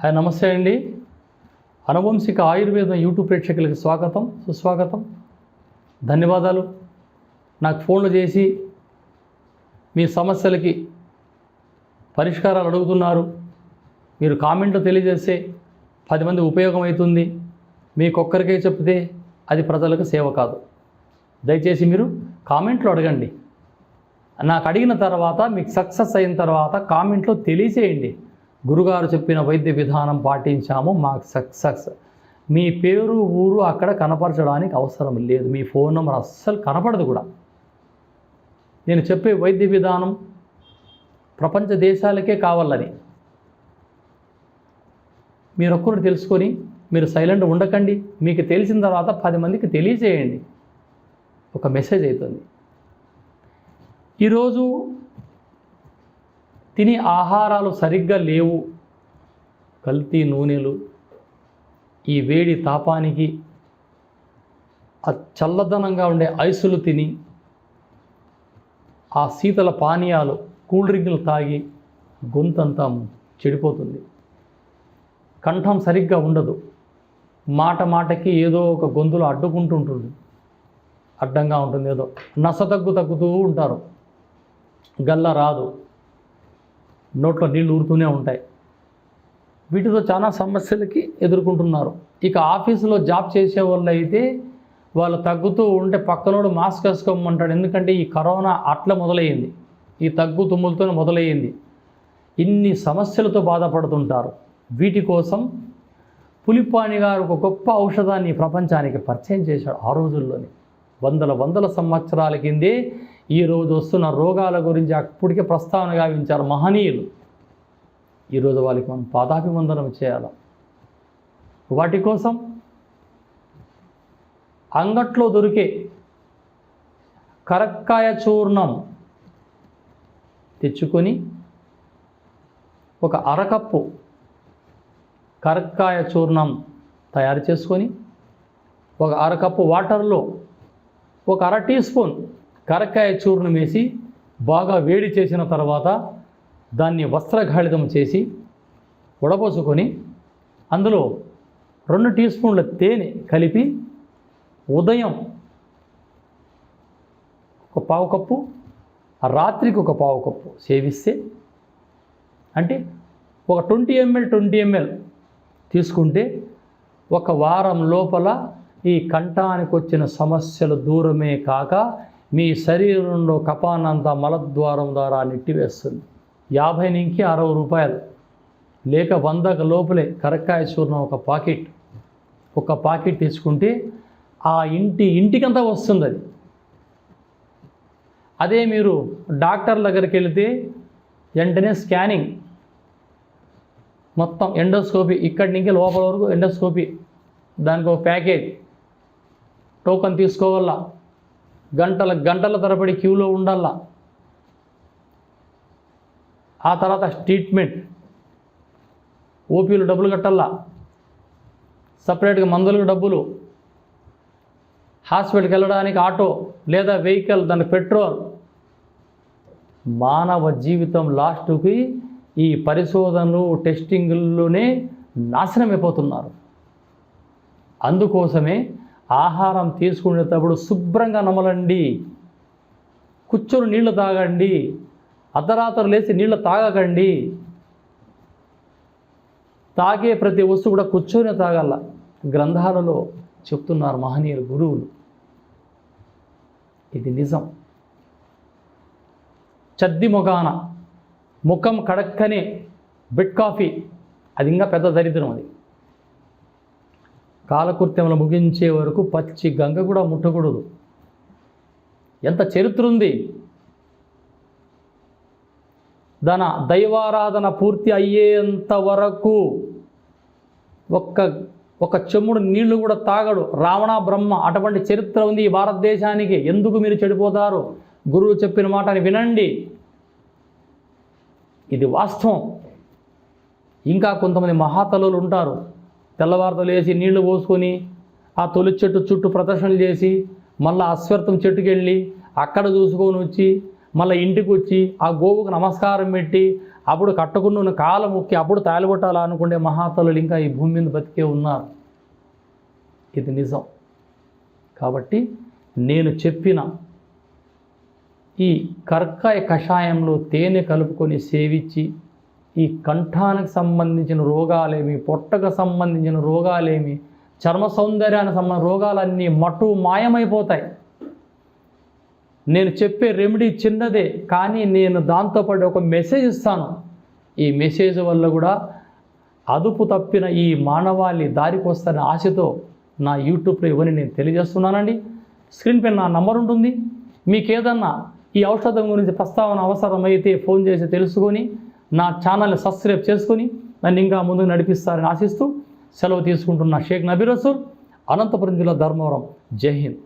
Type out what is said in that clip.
Hi నమస్తే అండి. అనువంశిక ఆయుర్వేదం యూట్యూబ్ ప్రేక్షకులకి స్వాగతం సుస్వాగతం. ధన్యవాదాలు. నాకు ఫోన్లు చేసి మీ సమస్యలకి పరిష్కారాలు అడుగుతున్నారు. మీరు కామెంట్లు తెలియజేస్తే పది మంది ఉపయోగం అవుతుంది. మీకొక్కరికే చెప్తే అది ప్రజలకు సేవ కాదు. దయచేసి మీరు కామెంట్లు అడగండి. నాకు అడిగిన తర్వాత మీకు సక్సెస్ అయిన తర్వాత కామెంట్లో తెలియజేయండి గురుగారు చెప్పిన వైద్య విధానం పాటించాము మాకు సక్సెస్. మీ పేరు ఊరు అక్కడ కనపరచడానికి అవసరం లేదు. మీ ఫోన్ నెంబర్ అస్సలు కనపడదు కూడా. నేను చెప్పే వైద్య విధానం ప్రపంచ దేశాలకే కావాలని. మీరు ఒక్కరు తెలుసుకొని మీరు సైలెంట్ ఉండకండి. మీకు తెలిసిన తర్వాత పది మందికి తెలియజేయండి. ఒక మెసేజ్ అవుతుంది ఈరోజు తినే ఆహారాలు సరిగ్గా లేవు. కల్తీ నూనెలు. ఈ వేడి తాపానికి ఆ చల్లదనంగా ఉండే ఐసులు తిని ఆ శీతల పానీయాలు కూల్ డ్రింకులు తాగి గొంతంతా చెడిపోతుంది. కంఠం సరిగ్గా ఉండదు. మాట మాటకి ఏదో ఒక గొంతులో అడ్డుకుంటుంటుంది అడ్డంగా ఉంటుంది. ఏదో నస తగ్గు తగ్గుతూ ఉంటారు. గల్ల రాదు. నోట్లో నీళ్ళు ఊరుతూనే ఉంటాయి. వీటితో చాలా సమస్యలకి ఎదుర్కొంటున్నారు. ఇక ఆఫీసులో జాబ్ చేసే వాళ్ళు అయితే వాళ్ళు తగ్గుతూ ఉంటే పక్కనోడు మాస్క్ వేసుకోమంటాడు. ఎందుకంటే ఈ కరోనా అట్లా మొదలయ్యింది. ఈ తగ్గు తుమ్ములతోనే మొదలయ్యింది. ఇన్ని సమస్యలతో బాధపడుతుంటారు. వీటి కోసం పులిపాణి గారు ఒక గొప్ప ఔషధాన్ని ప్రపంచానికి పరిచయం చేశాడు ఆ రోజుల్లోనే. వందల వందల సంవత్సరాల కిందే ఈ రోజు వస్తున్న రోగాల గురించి అప్పటికే ప్రస్తావన గావించారు మహనీయులు. ఈరోజు వాళ్ళకి మనం పాదాభివందనం చేయాలి. వాటి కోసం అంగట్లో దొరికే కరక్కాయ చూర్ణం తెచ్చుకొని ఒక అరకప్పు కరక్కాయ చూర్ణం తయారు చేసుకొని ఒక అరకప్పు వాటర్లో ఒక అర టీ స్పూన్ కరక్కాయ చూర్ణం వేసి బాగా వేడి చేసిన తర్వాత దాన్ని వస్త్రగాళితం చేసి ఉడపోసుకొని అందులో రెండు టీ స్పూన్ల తేనె కలిపి ఉదయం ఒక పావు కప్పు రాత్రికి ఒక పావు కప్పు సేవిస్తే అంటే ఒక ట్వంటీ ఎంఎల్ ట్వంటీ ఎంఎల్ తీసుకుంటే ఒక వారం లోపల ఈ కంఠానికి వచ్చిన సమస్యలు దూరమే కాక మీ శరీరంలో కపానంతా మలద్వారం ద్వారా నెట్టివేస్తుంది. యాభై నుంచి అరవై రూపాయలు. లేక వందకు లోపలే కరక్కాయ చూర్ణం ఒక పాకెట్. ఒక పాకెట్ తీసుకుంటే ఆ ఇంటి ఇంటికంతా వస్తుంది అది అదే మీరు డాక్టర్ దగ్గరికి వెళితే వెంటనే స్కానింగ్. మొత్తం ఎండోస్కోపీ ఇక్కడి నుంచి లోపల వరకు ఎండోస్కోపీ. దానికి ఒక ప్యాకేజ్. టోకన్ తీసుకోవాలా? గంటల గంటల తరబడి క్యూలో ఉండాలా? ఆ తర్వాత ట్రీట్మెంట్ ఓపీలు డబ్బులు కట్టాలా? సపరేట్గా మందులకు డబ్బులు. హాస్పిటల్కి వెళ్ళడానికి ఆటో లేదా వెహికల్ దానికి పెట్రోల్. మానవ జీవితం లాస్ట్కి ఈ పరిశోధనలు టెస్టింగ్లోనే నాశనమైపోతున్నారు. అందుకోసమే ఆహారం తీసుకునేటప్పుడు శుభ్రంగా నమలండి. కూర్చొని నీళ్ళు తాగండి. అర్ధరాత్రులు లేచి నీళ్ళు తాగకండి. తాగే ప్రతి వస్తువు కూడా కూర్చొని తాగాల గ్రంథాలలో చెప్తున్నారు మహనీయులు గురువులు. ఇది నిజం. చద్ది ముఖాన ముఖం కడక్కనే బిట్ కాఫీ. అది ఇంకా పెద్ద దరిద్రం అది. కాలకృత్యములు ముగించే వరకు పచ్చి గంగ కూడా ముట్టకూడదు. ఎంత చరిత్ర ఉంది దన దైవారాధన పూర్తి అయ్యేంత వరకు ఒక్క ఒక చెమ్ముడు నీళ్ళు కూడా తాగడు. రావణ బ్రహ్మ అటువంటి చరిత్ర ఉంది ఈ భారతదేశానికి. ఎందుకు మీరు చెడిపోతారు? గురువు చెప్పిన మాటని వినండి. ఇది వాస్తవం. ఇంకా కొంతమంది మహాతలులు ఉంటారు. తెల్లవారుతో లేచి నీళ్ళు పోసుకొని ఆ తొలి చెట్టు చుట్టూ ప్రదర్శనలు చేసి మళ్ళీ అశ్వర్థం చెట్టుకి వెళ్ళి అక్కడ చూసుకొని వచ్చి మళ్ళీ ఇంటికి వచ్చి ఆ గోవుకు నమస్కారం పెట్టి అప్పుడు కట్టుకున్న కాలం ముక్కి అప్పుడు తాలిగొట్టాలా అనుకునే మహాతలులు ఇంకా ఈ భూమి మీద బతికే ఉన్నారు. ఇది నిజం. కాబట్టి నేను చెప్పిన ఈ కర్కాయ కషాయంలో తేనె కలుపుకొని సేవించి ఈ కంఠానికి సంబంధించిన రోగాలేమి పొట్టకు సంబంధించిన రోగాలేమి చర్మ సౌందర్యానికి సంబంధించిన రోగాలన్నీ మటు మాయమైపోతాయి. నేను చెప్పే రెమెడీ చిన్నదే కానీ నేను దాంతోపాటు ఒక మెసేజ్ ఇస్తాను. ఈ మెసేజ్ వల్ల కూడా అదుపు తప్పిన ఈ మానవాళి దారికి వస్తారని ఆశతో నా యూట్యూబ్లో ఇవన్నీ నేను తెలియజేస్తున్నానండి. స్క్రీన్ పైన నా నంబర్ ఉంటుంది. మీకు ఏదన్నా ఈ ఔషధం గురించి ప్రస్తావన అవసరమైతే ఫోన్ చేసి తెలుసుకొని నా ఛానల్ని సబ్స్క్రైబ్ చేసుకొని నన్ను ఇంకా ముందుకు నడిపిస్తారని ఆశిస్తూ సెలవు తీసుకుంటున్న షేక్ నబీ రసూల్ అనంతపురం జిల్లా ధర్మవరం. జై హింద్.